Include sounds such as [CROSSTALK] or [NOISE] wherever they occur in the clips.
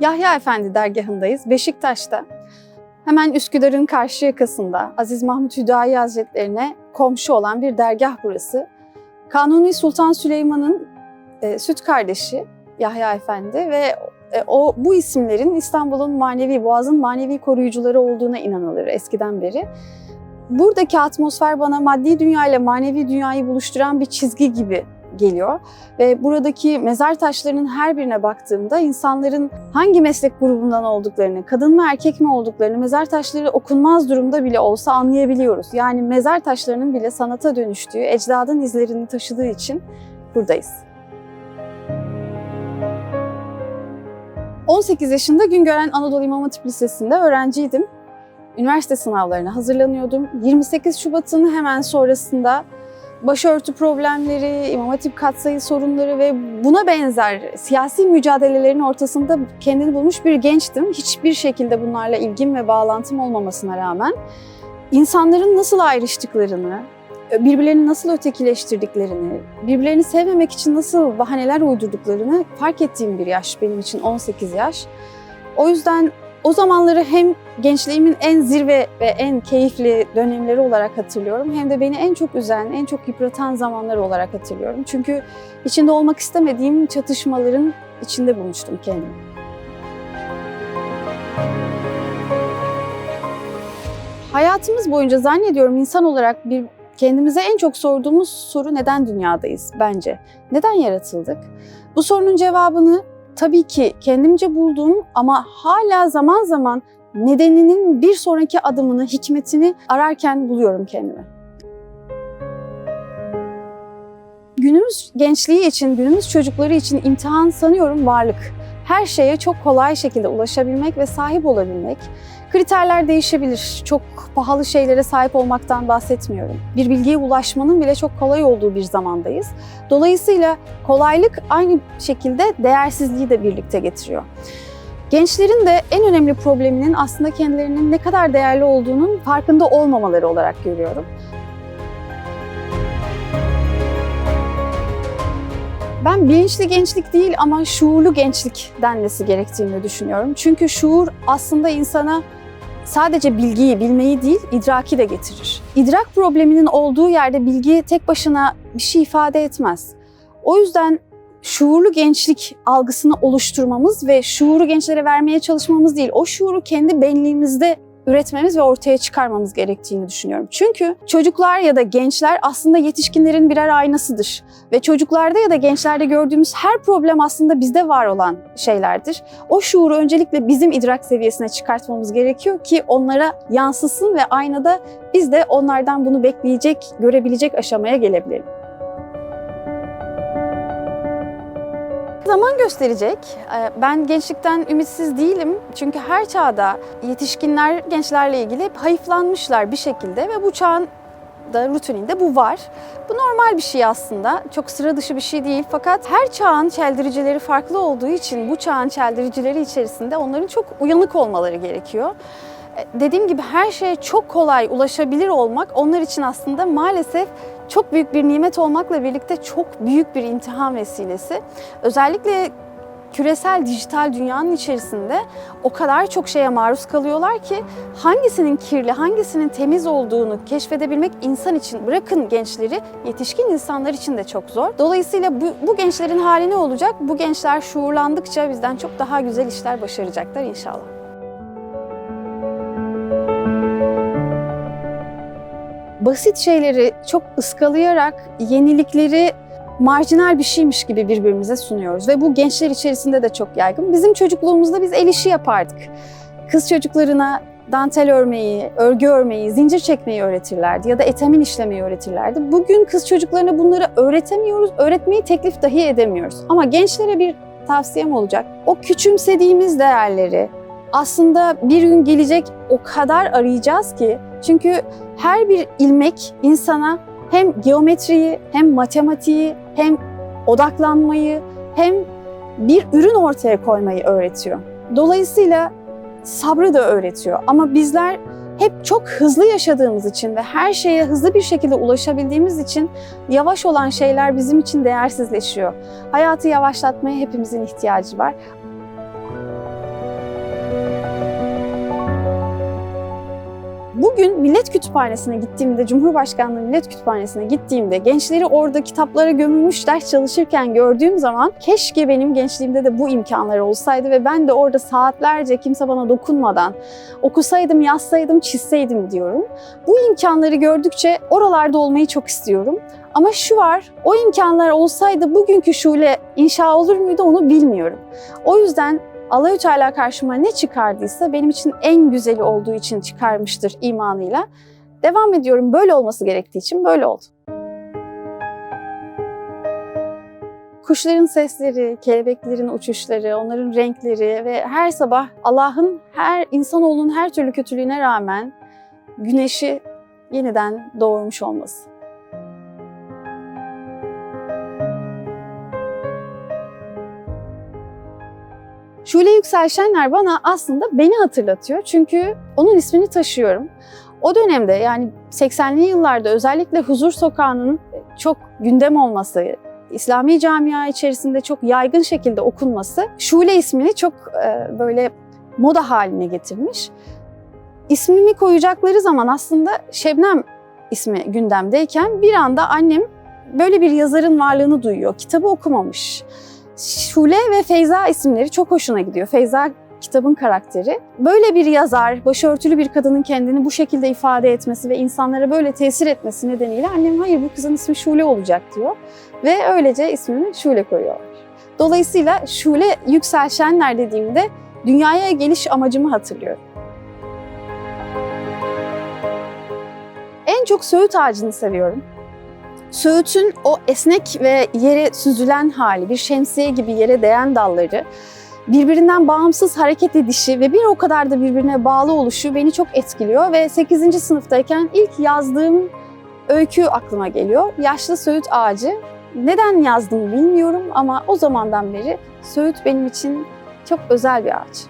Yahya Efendi dergahındayız, Beşiktaş'ta. Hemen Üsküdar'ın karşı yakasında Aziz Mahmut Hüdayi Hazretlerine komşu olan bir dergah burası. Kanuni Sultan Süleyman'ın e, süt kardeşi Yahya Efendi ve e, o bu isimlerin İstanbul'un manevi, Boğaz'ın manevi koruyucuları olduğuna inanılır eskiden beri. Buradaki atmosfer bana maddi dünya ile manevi dünyayı buluşturan bir çizgi gibi geliyor. Ve buradaki mezar taşlarının her birine baktığımda insanların hangi meslek grubundan olduklarını, kadın mı erkek mi olduklarını mezar taşları okunmaz durumda bile olsa anlayabiliyoruz. Yani mezar taşlarının bile sanata dönüştüğü, ecdadın izlerini taşıdığı için buradayız. 18 yaşında Güngören Anadolu İmam Hatip Lisesi'nde öğrenciydim. Üniversite sınavlarına hazırlanıyordum. 28 Şubat'ın hemen sonrasında başörtü problemleri, İmam Hatip katsayı sorunları ve buna benzer siyasi mücadelelerin ortasında kendini bulmuş bir gençtim. Hiçbir şekilde bunlarla ilgim ve bağlantım olmamasına rağmen insanların nasıl ayrıştıklarını, birbirlerini nasıl ötekileştirdiklerini, birbirlerini sevmemek için nasıl bahaneler uydurduklarını fark ettiğim bir yaş benim için 18 yaş. O yüzden o zamanları hem gençliğimin en zirve ve en keyifli dönemleri olarak hatırlıyorum hem de beni en çok üzen, en çok yıpratan zamanlar olarak hatırlıyorum. Çünkü içinde olmak istemediğim çatışmaların içinde bulmuştum kendimi. Hayatımız boyunca zannediyorum insan olarak bir kendimize en çok sorduğumuz soru neden dünyadayız bence? Neden yaratıldık? Bu sorunun cevabını tabii ki kendimce buldum ama hala zaman zaman nedeninin bir sonraki adımını, hikmetini ararken buluyorum kendimi. Günümüz gençliği için, günümüz çocukları için imtihan sanıyorum varlık. Her şeye çok kolay şekilde ulaşabilmek ve sahip olabilmek. Kriterler değişebilir. Çok pahalı şeylere sahip olmaktan bahsetmiyorum. Bir bilgiye ulaşmanın bile çok kolay olduğu bir zamandayız. Dolayısıyla kolaylık aynı şekilde değersizliği de birlikte getiriyor. Gençlerin de en önemli probleminin aslında kendilerinin ne kadar değerli olduğunun farkında olmamaları olarak görüyorum. Ben bilinçli gençlik değil ama şuurlu gençlik denmesi gerektiğini düşünüyorum. Çünkü şuur aslında insana sadece bilgiyi, bilmeyi değil, idraki de getirir. İdrak probleminin olduğu yerde bilgi tek başına bir şey ifade etmez. O yüzden şuurlu gençlik algısını oluşturmamız ve şuuru gençlere vermeye çalışmamız değil, o şuuru kendi benliğimizde üretmemiz ve ortaya çıkarmamız gerektiğini düşünüyorum. Çünkü çocuklar ya da gençler aslında yetişkinlerin birer aynasıdır. Ve çocuklarda ya da gençlerde gördüğümüz her problem aslında bizde var olan şeylerdir. O şuuru öncelikle bizim idrak seviyesine çıkartmamız gerekiyor ki onlara yansısın ve aynada biz de onlardan bunu bekleyecek, görebilecek aşamaya gelebilelim. Zaman gösterecek. Ee, Ben gençlikten ümitsiz değilim. Çünkü her çağda yetişkinler gençlerle ilgili hep hayıflanmışlar bir şekilde ve bu çağın da rutininde bu var. Bu normal bir şey aslında. Çok sıra dışı bir şey değil. Fakat her çağın çeldiricileri farklı olduğu için bu çağın çeldiricileri içerisinde onların çok uyanık olmaları gerekiyor. Dediğim gibi her şeye çok kolay ulaşabilir olmak onlar için aslında maalesef çok büyük bir nimet olmakla birlikte çok büyük bir imtihan vesilesi. Özellikle küresel dijital dünyanın içerisinde o kadar çok şeye maruz kalıyorlar ki hangisinin kirli, hangisinin temiz olduğunu keşfedebilmek insan için bırakın gençleri, yetişkin insanlar için de çok zor. Dolayısıyla bu, bu gençlerin hali ne olacak? Bu gençler şuurlandıkça bizden çok daha güzel işler başaracaklar inşallah. Basit şeyleri çok ıskalayarak yenilikleri marjinal bir şeymiş gibi birbirimize sunuyoruz ve bu gençler içerisinde de çok yaygın. Bizim çocukluğumuzda biz el işi yapardık. Kız çocuklarına dantel örmeyi, örgü örmeyi, zincir çekmeyi öğretirlerdi ya da etemin işlemeyi öğretirlerdi. Bugün kız çocuklarına bunları öğretemiyoruz, öğretmeyi teklif dahi edemiyoruz. Ama gençlere bir tavsiyem olacak. O küçümsediğimiz değerleri aslında bir gün gelecek o kadar arayacağız ki çünkü her bir ilmek insana hem geometriyi, hem matematiği, hem odaklanmayı, hem bir ürün ortaya koymayı öğretiyor. Dolayısıyla sabrı da öğretiyor. Ama bizler hep çok hızlı yaşadığımız için ve her şeye hızlı bir şekilde ulaşabildiğimiz için yavaş olan şeyler bizim için değersizleşiyor. Hayatı yavaşlatmaya hepimizin ihtiyacı var. Bugün Millet Kütüphanesi'ne gittiğimde, Cumhurbaşkanlığı Millet Kütüphanesi'ne gittiğimde gençleri orada kitaplara gömülmüş ders çalışırken gördüğüm zaman keşke benim gençliğimde de bu imkanlar olsaydı ve ben de orada saatlerce kimse bana dokunmadan okusaydım, yazsaydım, çizseydim diyorum. Bu imkanları gördükçe oralarda olmayı çok istiyorum. Ama şu var, o imkanlar olsaydı bugünkü şule inşa olur muydu onu bilmiyorum. O yüzden Allahü Teala karşıma ne çıkardıysa benim için en güzeli olduğu için çıkarmıştır imanıyla. Devam ediyorum. Böyle olması gerektiği için böyle oldu. Kuşların sesleri, kelebeklerin uçuşları, onların renkleri ve her sabah Allah'ın her insanoğlunun her türlü kötülüğüne rağmen güneşi yeniden doğurmuş olması. Şule Yüksel Şenler bana aslında beni hatırlatıyor. Çünkü onun ismini taşıyorum. O dönemde yani 80'li yıllarda özellikle Huzur Sokağı'nın çok gündem olması, İslami camia içerisinde çok yaygın şekilde okunması Şule ismini çok e, böyle moda haline getirmiş. İsmimi koyacakları zaman aslında Şebnem ismi gündemdeyken bir anda annem böyle bir yazarın varlığını duyuyor. Kitabı okumamış. Şule ve Feyza isimleri çok hoşuna gidiyor. Feyza kitabın karakteri. Böyle bir yazar, başörtülü bir kadının kendini bu şekilde ifade etmesi ve insanlara böyle tesir etmesi nedeniyle annem hayır bu kızın ismi Şule olacak diyor. Ve öylece ismini Şule koyuyorlar. Dolayısıyla Şule Yüksel Şenler dediğimde dünyaya geliş amacımı hatırlıyorum. En çok söğüt ağacını seviyorum. Söğütün o esnek ve yere süzülen hali, bir şemsiye gibi yere değen dalları, birbirinden bağımsız hareket edişi ve bir o kadar da birbirine bağlı oluşu beni çok etkiliyor ve 8. sınıftayken ilk yazdığım öykü aklıma geliyor. Yaşlı Söğüt Ağacı. Neden yazdım bilmiyorum ama o zamandan beri Söğüt benim için çok özel bir ağaç.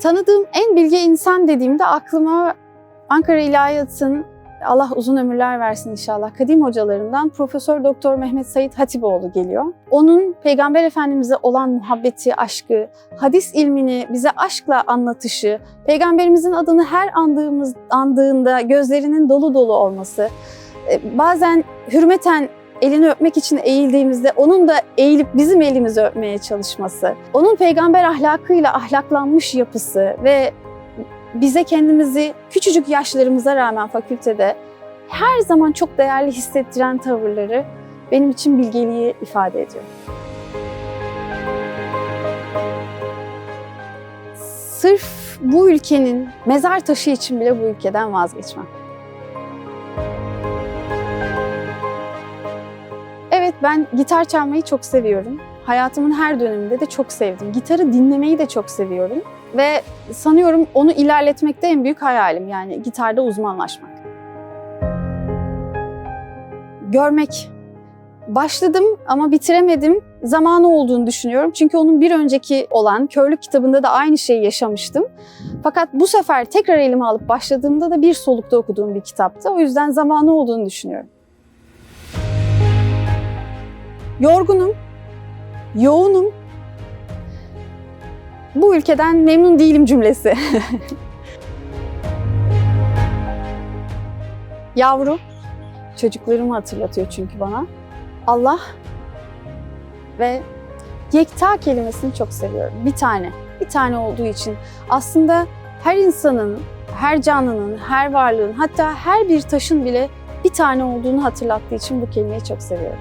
Tanıdığım en bilge insan dediğimde aklıma Ankara İlahiyat'ın Allah uzun ömürler versin inşallah. Kadim hocalarından Profesör Doktor Mehmet Said Hatipoğlu geliyor. Onun Peygamber Efendimiz'e olan muhabbeti, aşkı, hadis ilmini bize aşkla anlatışı, Peygamberimizin adını her andığımız andığında gözlerinin dolu dolu olması, e, bazen hürmeten elini öpmek için eğildiğimizde onun da eğilip bizim elimizi öpmeye çalışması, onun peygamber ahlakıyla ahlaklanmış yapısı ve bize kendimizi küçücük yaşlarımıza rağmen fakültede her zaman çok değerli hissettiren tavırları benim için bilgeliği ifade ediyor. Sırf bu ülkenin mezar taşı için bile bu ülkeden vazgeçmem. Evet ben gitar çalmayı çok seviyorum. Hayatımın her döneminde de çok sevdim. Gitarı dinlemeyi de çok seviyorum. Ve sanıyorum onu ilerletmekte en büyük hayalim yani gitarda uzmanlaşmak. Görmek. Başladım ama bitiremedim. Zamanı olduğunu düşünüyorum. Çünkü onun bir önceki olan Körlük kitabında da aynı şeyi yaşamıştım. Fakat bu sefer tekrar elime alıp başladığımda da bir solukta okuduğum bir kitaptı. O yüzden zamanı olduğunu düşünüyorum. Yorgunum, yoğunum bu ülkeden memnun değilim cümlesi. [LAUGHS] Yavru, çocuklarımı hatırlatıyor çünkü bana. Allah ve yekta kelimesini çok seviyorum. Bir tane, bir tane olduğu için aslında her insanın, her canlının, her varlığın hatta her bir taşın bile bir tane olduğunu hatırlattığı için bu kelimeyi çok seviyorum.